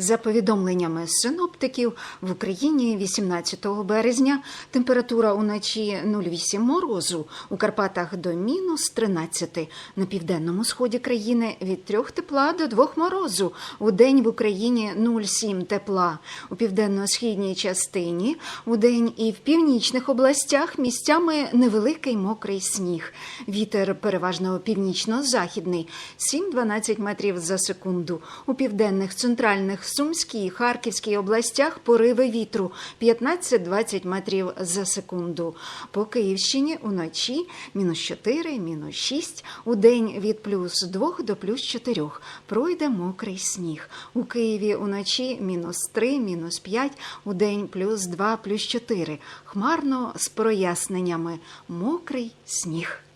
За повідомленнями синоптиків, в Україні 18 березня температура уночі 0,8 морозу, у Карпатах до мінус 13, на південному сході країни від 3 тепла до 2 морозу, у день в Україні 0,7 тепла, у південно-східній частині, у день і в північних областях місцями невеликий мокрий сніг. Вітер переважно північно-західний 7-12 метрів за секунду. У південних центральних Сумській Харківській областях пориви вітру 15-20 метрів за секунду. По Київщині уночі мінус 4, мінус 6, у день від плюс 2 до плюс 4. Пройде мокрий сніг. У Києві уночі мінус 3, мінус 5, у день плюс 2, плюс 4. Хмарно з проясненнями. Мокрий сніг.